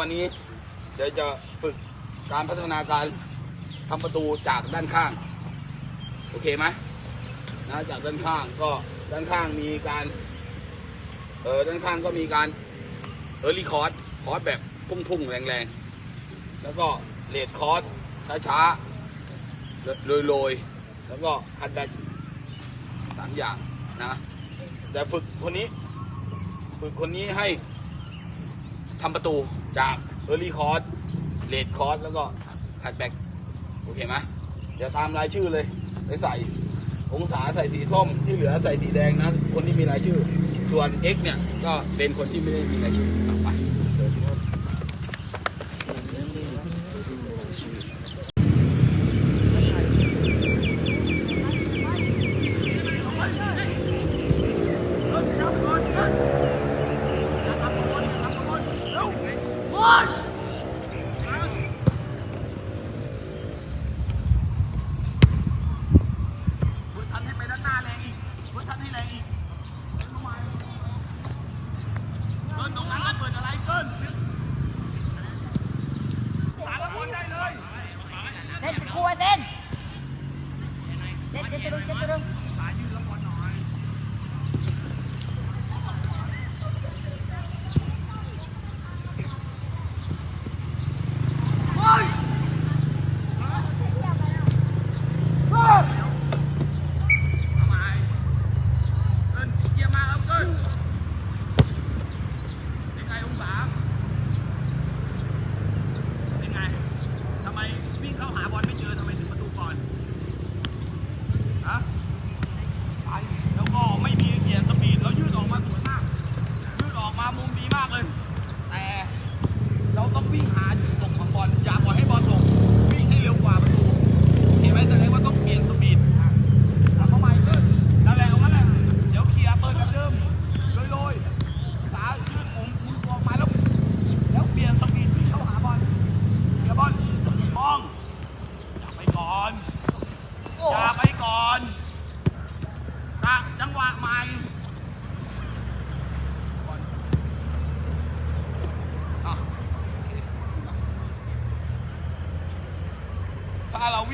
วันนี้เดี๋ยวจะฝึกการพัฒนาการทำประตูจากด้านข้าง โอเคไหมนะจากด้านข้างก็ด้านข้างมีการเออด้านข้างก็มีการเออรีคอร์ดคอร์ดแบบพุ่งๆ แรงๆ แล้วก็เลดคอร์สช้าๆโรยๆ แล้วก็คัดแบกสามอย่างนะ แต่ฝึกคนนี้ ฝึกคนนี้ให้ ทำประตูจากเออร์ลี่คอร์สเลดคอร์สแล้วก็คัดแบ็กโอเคไหมเดี๋ยวตามรายชื่อเลยไปใส่ องศาใส่สีส้มที่เหลือใส่สีแดงนะ คนที่มีรายชื่อ ส่วน X เนี่ย ก็เป็นคนที่ไม่ได้มีรายชื่อไป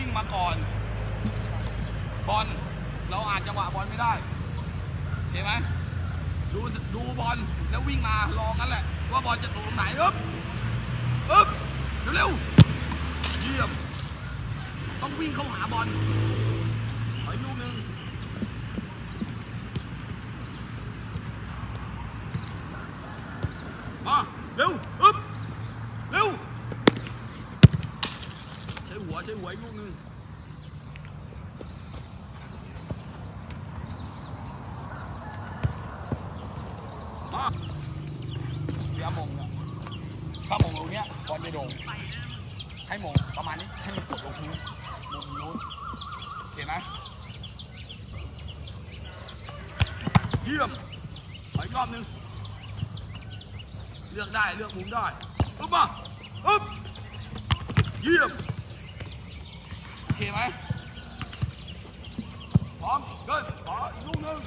วิ่งมาก่อน บอลเราอ่านจังหวะบอลไม่ได้ เห็นไหมดูดูบอลแล้ววิ่งมารอกันแหละ ว่าบอลจะตกตรงไหนอึ๊บอึ๊บเร็วๆเยี่ยม ต้องวิ่งเข้าหาบอล ขออีกลูกหนึ่งมาเร็วอึ๊บเร็ว ใช้ หัวใช้หัวอีกลูกหนึ่งมาเดี๋ยวมงเนี่ยถ้ามงตรงเนี้ยบอลจะโด่งให้มงประมาณนี้ให้มันกดลงพื้นมุมนู้นเห็นไหมเยี่ยมขออีกรอบหนึง เลือกได้ เลือกมุมได้ อึ๊บมาอึ๊บเยี่ยม ไหมพร้อมเดินขออีกลูกหนึง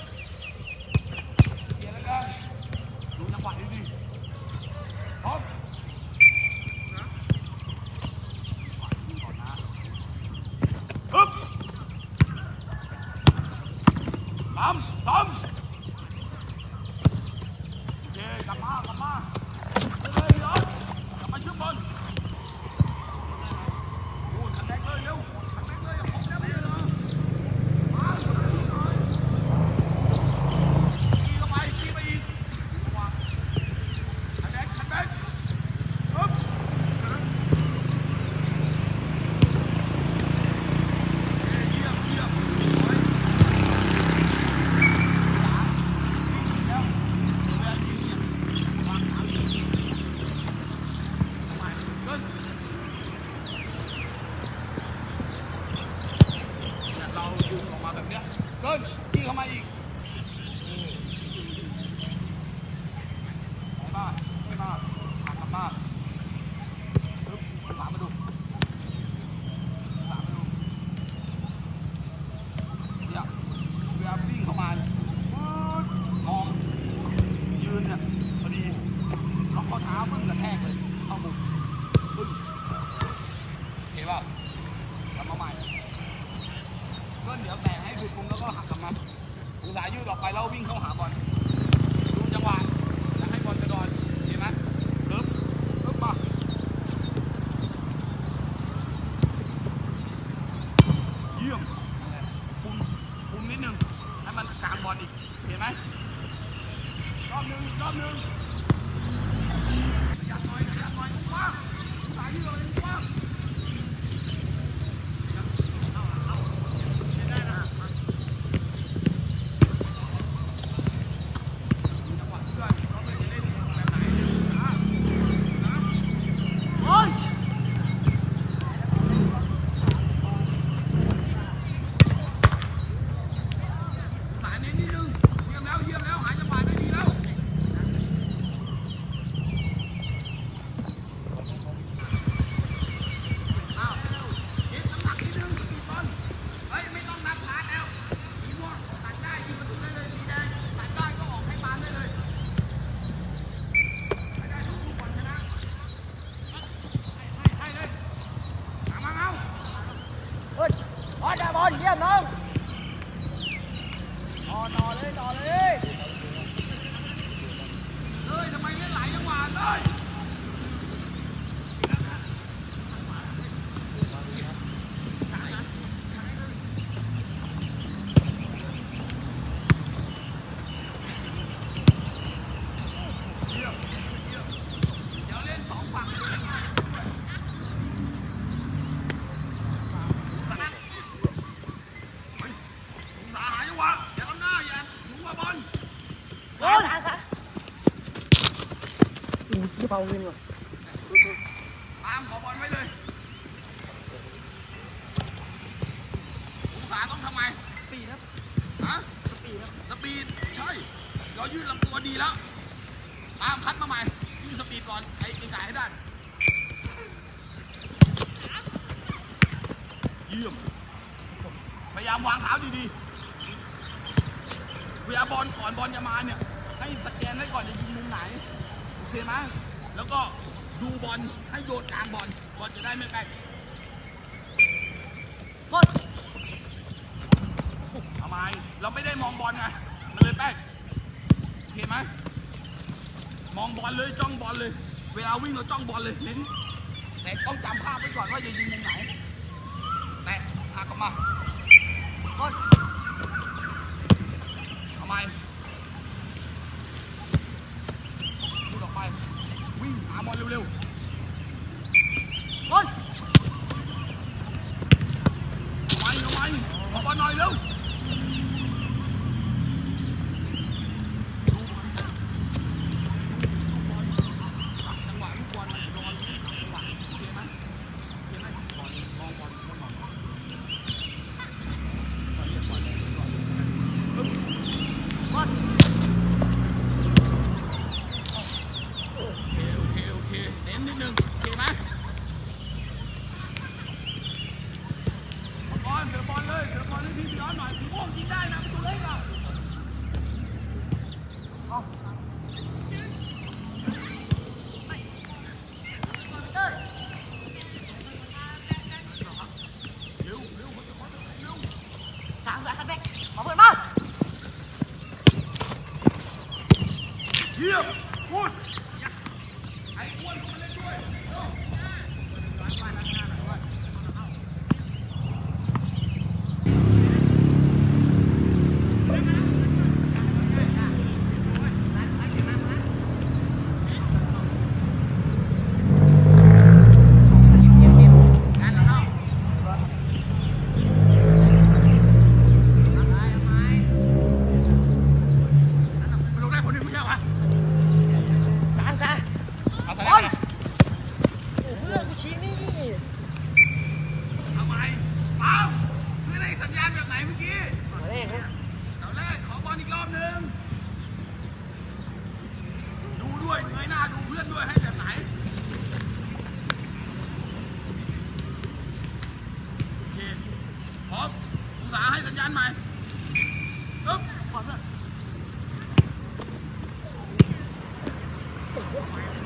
าวิ่ว่ะตามขอบอลไว้เลยผมขาต้องทำไมสปีดครับฮะสปีดครับสปีดใช่เรายืดลำตัวดีแล้วตามคัดมาใหม่ยืดสปีดก่อนไอ้กินไก่ให้ได้เยี่ยมพยายามวางเท้าดีๆเวลาบอลก่อนบอลจะมาเนี่ย ให้สแกนให้ก่อนจะยิงมุมไหน โอเคไหม แล้วก็ดูบอลให้โยนกลางบอลบอลจะได้ไม่ไกลกดทำไม เราไม่ได้มองบอลไงมันเลยแป๊กเห็นไหมมองบอลเลยจ้องบอลเลย เวลาวิ่งเราจ้องบอลเลยนิ้นแต่ต้องจำภาพไว้ก่อนว่าจะยิงมุมไหนแต่พากลับมากดทำไม bọn nồi luôn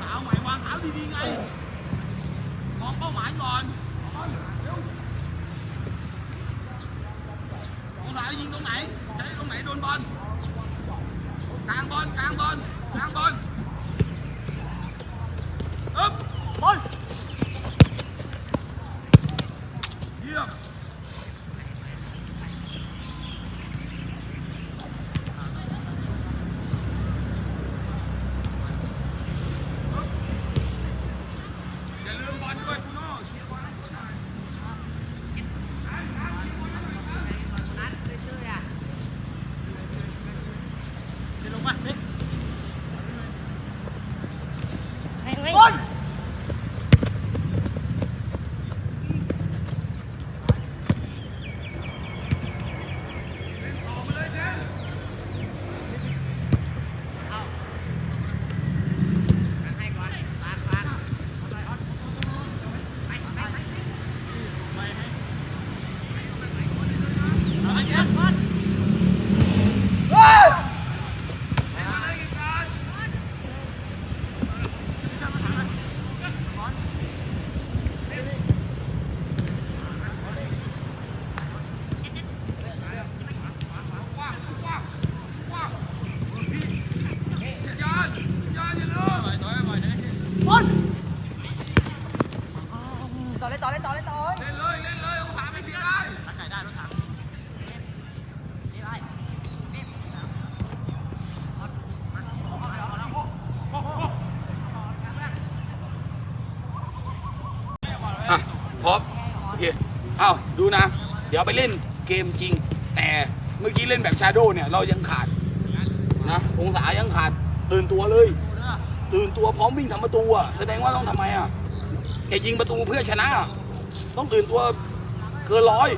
Bảo mày qua Thảo đi đi ngay Con có mãi rồi Con Thảo viên con này Đấy con này đôn bên Càng bên, càng bên, càng bên ดูนะ เดี๋ยวไปเล่นเกมจริง แต่เมื่อกี้เล่นแบบชาโดว์เนี่ยเรายังขาดนะองศายังขาดตื่นตัวเลย ตื่นตัวพร้อมวิ่งทำประตูอะแสดงว่าต้องทำไมอะแกยิงประตูเพื่อชนะ ต้องตื่นตัวเกินร้อย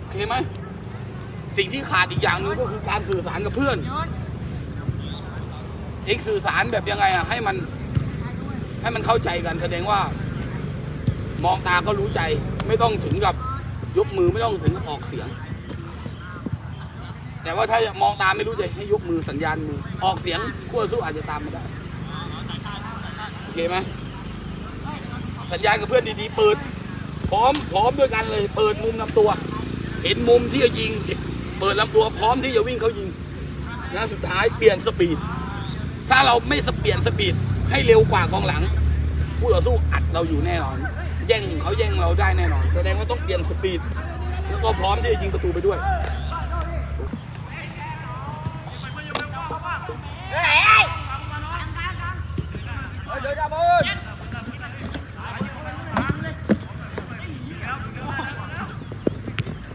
โอเคไหมสิ่งที่ขาดอีกอย่างหนึงก็คือการสื่อสารกับเพื่อนเอกสื่อสารแบบยังไงอะให้มันให้มันเข้าใจกันแสดงว่า มองตาก็รู้ใจไม่ต้องถึงกับ ยกมือไม่ต้องถึงกับออกเสียง แต่ว่าถ้ามองตามไม่รู้ใจให้ยกมือสัญญาณมือ ออกเสียงขั้วสู้อาจจะตามมาได้โอเคไหมสัญญาณกับเพื่อนดีๆเปิดพร้อมพร้อมด้วยกันเลย เปิดมุมลำตัว เห็นมุมที่จะยิง เปิดลำตัวพร้อมที่จะวิ่งเขายิงแล้วสุดท้ายเปลี่ยนสปีด ถ้าเราไม่สเปลี่ยนสปีดให้เร็วกว่ากองหลังผู้ต่อสู้อัดเราอยู่แน่นอน แย่งเขาแย่งเราได้แน่นอน แสดงว่าต้องเปลี่ยนสปีด แล้วก็พร้อมที่จะยิงประตูไปด้วยเฮ้ยเฮ้ยเดี๋ยวจับบอล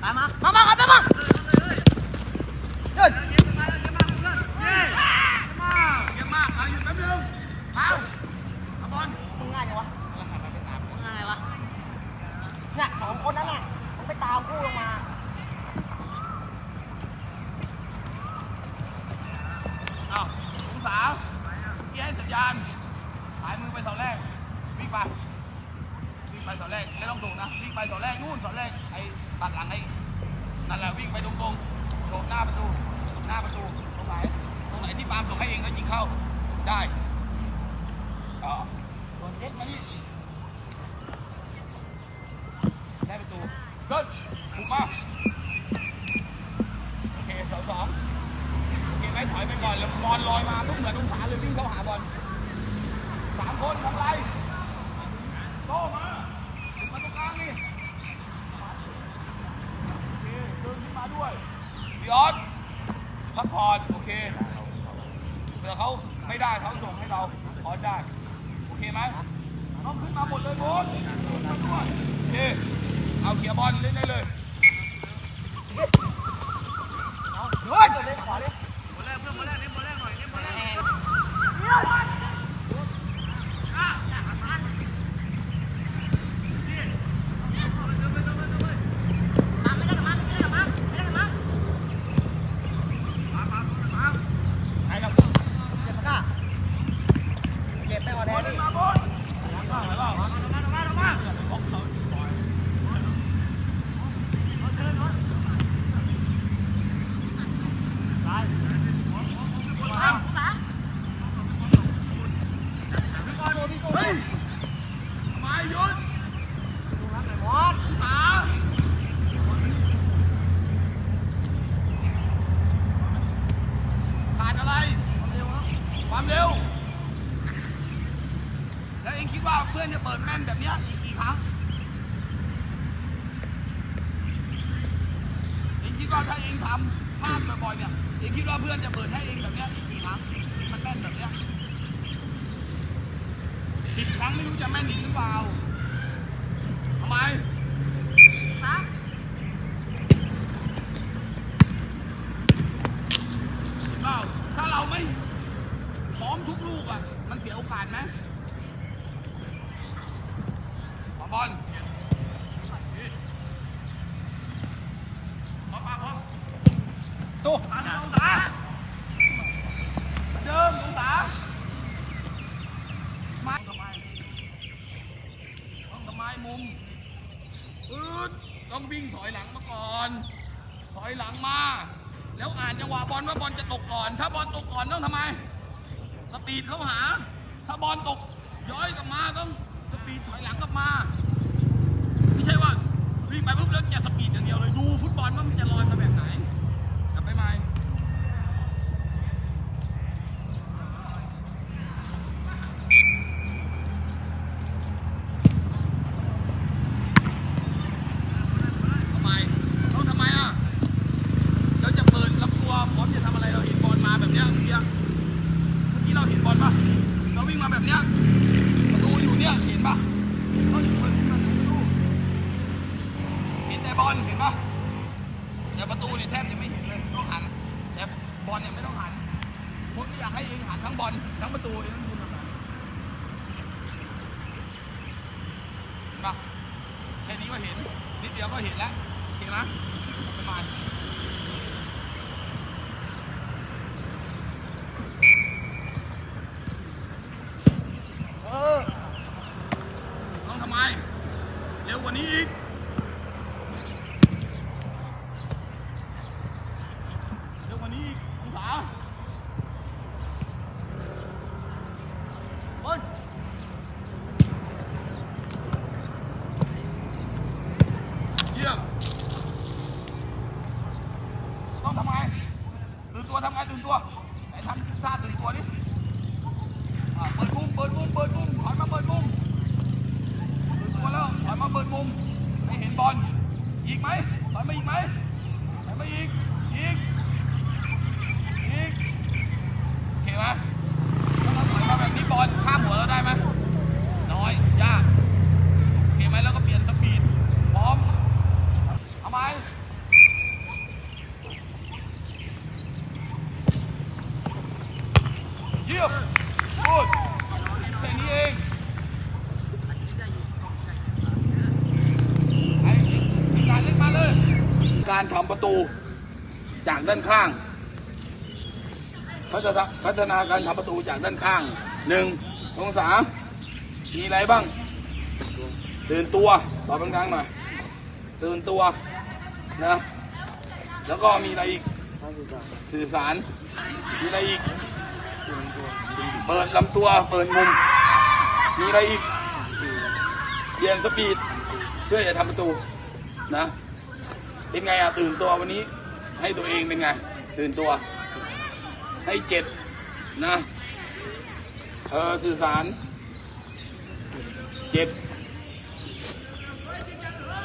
ตามมามา ปีดเข้าหา ถ้าบอลตกย้อยกลับมาต้องสปีดถอยหลังกลับมา ไม่ใช่ว่าวิ่งไปปุ๊บแล้วจะสปีดอย่างเดียวเลยดูฟุตบอลว่ามันจะลอยมาแบบไหน กลับไปใหม่ทำไมต้องทำไมอะ เราจะเปิดลำตัวพร้อมจะทำอะไรเราเห็นบอลมาแบบเนี้ยเมื่อกี้เมื่อกี้เราเห็นบอลปะเราวิ่งมาแบบเนี้ยประตูอยู่เนี่ยเห็นปะเราอยู่บนประตูเห็นแต่บอลเห็นปะ แต่ประตูเนี่ยแทบจะไม่เห็นเลยต้องหันแต่บอลเนี่ยไม่ต้องหันผมอยากให้เองหันทั้งบอลทั้งประตูเลยนั่นคุณทำไมเห็นปะแค่นี้ก็เห็นนิดเดียวก็เห็นแล้วเห็นไหมประมาณ เออ ต้องทำไม เร็วกว่านี้อีก เร็วกว่านี้อีกองศา บน เยี่ยม ต้องทำไมตื่นตัวทำไงตื่นตัวไหนทำท่าตื่นตัวดิอ่าเปิดมุมเปิดมุมเปิดมุมถอยมาเปิดมุมตื่นตัวแล้วถอยมาเปิดมุมให้เห็นบอล อีกไหมถอยมาอีกไหมถอยมาอีก อีก อีก โอเคไหมถ้าเราถอยมาแบบนี้บอลข้ามหัวเราได้ไหมน้อย ยาก โอเคไหมแล้วก็เปลี่ยนสปีด พร้อม เอาไหม เยี่ยมพูดแค่นี้เองการเล่นมาเลยการทำประตูจากด้านข้าง พัฒนาพัฒนาการทำประตูจากด้านข้างหนึ่งองศามีอะไรบ้าง ตื่นตัวตอบดังๆหน่อย ตื่นตัวนะ แล้วก็มีอะไรอีกสื่อสารมีอะไรอีก เปิดลำตัวเปิดมุม มีอะไรอีกเปลี่ยนสปีดเพื่อจะทำประตูนะ เป็นไงอะตื่นตัววันนี้ ให้ตัวเองเป็นไง ตื่นตัว ให้เจ็ดนะเออสื่อสารเจ็ด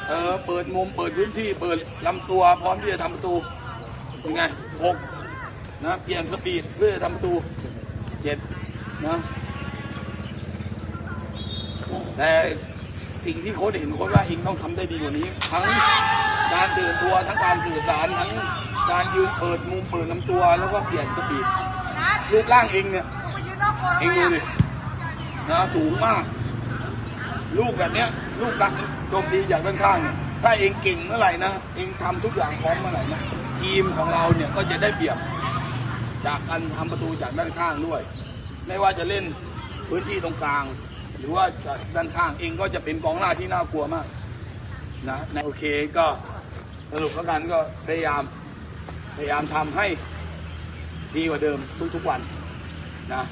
เออเปิดมุมเปิดพื้นที่เปิดลำตัวพร้อมที่จะทำประตูเป็นไงหกนะเปลี่ยนสปีดเพื่อจะทำประตูเจ็ด นะแต่สิ่งที่โค้ชเห็นโค้ชว่าเองต้องทำได้ดีกว่านี้ ทั้งการตื่นตัวทั้งการสื่อสารทั้งการยืนเปิดมุมเปิดลำตัวแล้วก็เปลี่ยนสปีดรูปร่างเองเนี่ยเองดูดินะสูงมาก ลูกแบบเนี้ย ลูกดักโจมตีจากด้านข้างเนี่ยถ้าเองเก่งเมื่อไหร่นะเองทำทุกอย่างพร้อมเมื่อไหร่นะทีมของเราเนี่ยก็จะได้เปรียบจากการทำประตูจากด้านข้างด้วย ไม่ว่าจะเล่นพื้นที่ตรงกลาง หรือว่าจากด้านข้างเองก็จะเป็นกองหน้าที่น่ากลัวมากนะนะโอเคก็สรุปแล้วกันก็พยายามพยายามทำให้ดีกว่าเดิมทุกๆวันนะ